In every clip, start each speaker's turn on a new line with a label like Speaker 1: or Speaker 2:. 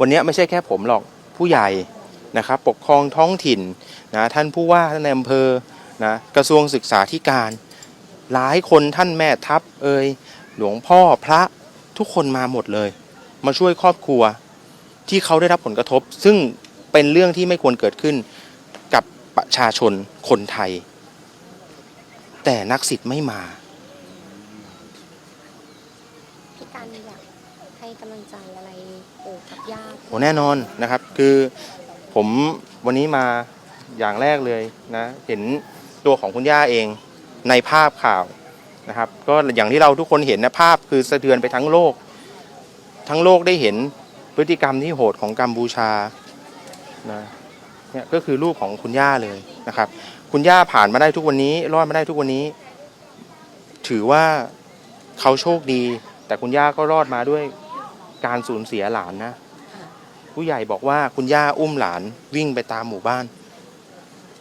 Speaker 1: วันนี้ไม่ใช่แค่ผมหรอกผู้ใหญ่นะครับปกครองท้องถิ่นนะท่านผู้ว่าท่านในอำเภอนะกระทรวงศึกษาธิการ หลายคนท่านแม่ทัพเอ่ยหลวงพ่อพระทุกคนมาหมดเลย มาช่วยครอบครัวที่เขาได้รับผลกระทบ ซึ่งเป็นเรื่องที่ไม่ควรเกิดขึ้นกับประชาชนคนไทย แต่นักสิทธิ์ไม่มา
Speaker 2: พี่การอยาก ให้กำลังใจอะไรปู่กับย่า
Speaker 1: โอ้แน่นอนนะครับ คือผมวันนี้มาอย่างแรกเลยนะเห็นตัวของคุณย่าเองในภาพข่าวนะครับ ก็อย่างที่เราทุกคนเห็นนะภาพคือสะเทือนไปทั้งโลก ทั้งโลกได้เห็นพฤติกรรมที่โหดของกัมพูชานะเนี่ยก็คือรูปของคุณย่าเลยนะครับ คุณย่าผ่านมาได้ทุกวันนี้ รอดมาได้ทุกวันนี้ ถือว่าเขาโชคดี แต่คุณย่าก็รอดมาด้วย การสูญเสียหลานนะ ผู้ใหญ่บอกว่าคุณย่าอุ้มหลานวิ่งไปตามหมู่บ้าน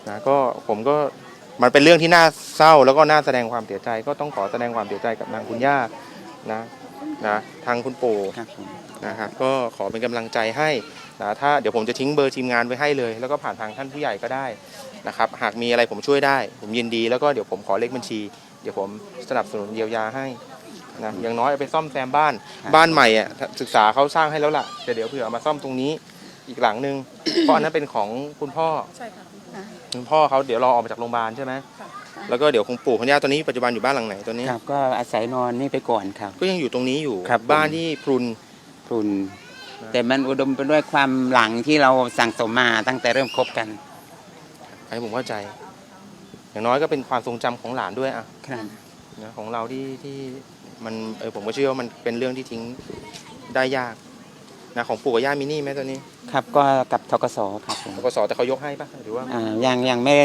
Speaker 1: นะก็ผมก็มันเป็นเรื่องที่น่าเศร้าแล้วก็น่าแสดงความเสียใจ ก็ต้องขอแสดงความเสียใจกับนางคุณย่านะนะทางคุณปู่นะครับก็ขอเป็นกำลังใจให้นะถ้าเดี๋ยวผมจะทิ้งเบอร์ทีมงานไว้ให้เลย แล้วก็ผ่านทางท่านผู้ใหญ่ก็ได้นะครับหากมีอะไรผมช่วยได้ ผมยินดีแล้วก็เดี๋ยวผมขอเลขบัญชี เดี๋ยวผมสนับสนุนเยียวยาให้ นะอย่างน้อยเอาไปซ่อมแซมบ้านบ้านใหม่อะศึกษาเขาสร้างให้แล้วล่ะแต่เดี๋ยวเผื่อเอามาซ่อมตรงนี้อีกหลังหนึ่งเพราะอันนั้นเป็นของคุณพ่อ
Speaker 3: ใช่ค่ะ
Speaker 1: คุณพ่อเขาเดี๋ยวรอออกมาจากโรงพยาบาลใช่ไหมแล้วก็เดี๋ยวคงปู่คุณย่าตอนนี้ปัจจุบันอยู่บ้านหลังไหนตอนนี้
Speaker 4: ครับก็อาศัยนอนนี่ไปก่อนครับ
Speaker 1: ก็ยังอยู่ตรงนี้อยู่
Speaker 4: ครับผม
Speaker 1: บ้านที่พรุน
Speaker 4: พรุน แต่มันอุดมไปด้วยความหลังที่เราสั่งสมมาตั้งแต่เริ่มคบกัน
Speaker 1: อันนี้ผมเข้าใจ อย่างน้อยก็เป็นความทรงจำของหลานด้วยอะ
Speaker 4: ครับ
Speaker 1: นะของเราที่ที่ มันเออผมก็เชื่อว่ามันเป็นเรื่องที่ทิ้งได้ยากนะของปู่กับย่ามินี่ไหมตอนนี้
Speaker 4: ครับก็กับทกสครับผม
Speaker 1: กสแต่เขายกให้ปะหรือว่า
Speaker 4: อ่ายังยังไม่ได้